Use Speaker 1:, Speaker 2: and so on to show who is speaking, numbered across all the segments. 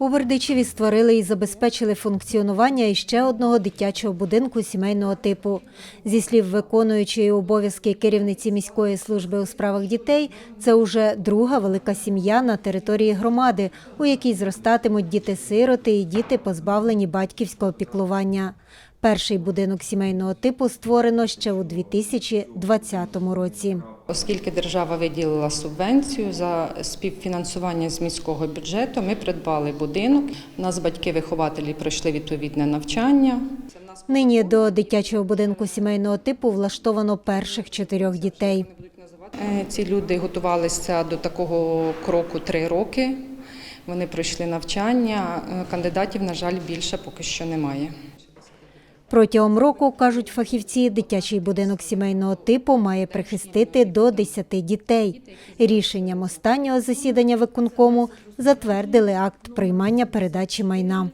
Speaker 1: У Бердичеві створили і забезпечили функціонування іще одного дитячого будинку сімейного типу. Зі слів виконуючої обов'язки керівниці міської служби у справах дітей, це уже друга велика сім'я на території громади, у якій зростатимуть діти-сироти і діти, позбавлені батьківського піклування. Перший будинок сімейного типу створено ще у 2020 році.
Speaker 2: Оскільки держава виділила субвенцію за співфінансування з міського бюджету, ми придбали будинок. У нас батьки-вихователі пройшли відповідне навчання.
Speaker 1: Нині до дитячого будинку сімейного типу влаштовано перших чотирьох дітей.
Speaker 2: Е, Ці люди готувалися до такого кроку три роки. Вони пройшли навчання. Е, Кандидатів, на жаль, більше поки що немає.
Speaker 1: Протягом року, кажуть фахівці, дитячий будинок сімейного типу має прихистити до 10 дітей. Рішенням останнього засідання виконкому затвердили акт приймання передачі майна.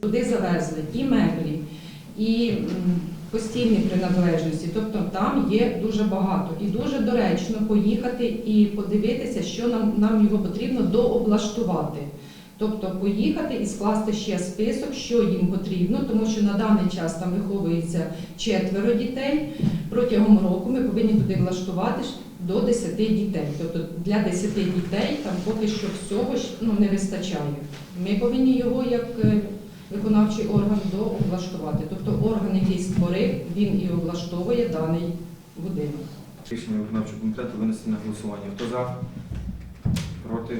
Speaker 3: Туди завезли і меблі, і м, постільні приналежності. Тобто там є дуже багато. І дуже доречно поїхати і подивитися, що нам, нам його потрібно дооблаштувати. Тобто поїхати і скласти ще список, що їм потрібно, тому що на даний час там виховується четверо дітей. Протягом року ми повинні туди влаштувати до 10 дітей. Тобто для 10 дітей там поки що всього ну, не вистачає. Ми повинні його як е, виконавчий орган дооблаштувати. Тобто орган, який створив, він і облаштовує даний будинок.
Speaker 4: Рішення виконавчого комітету винести на голосування. Хто за? Проти?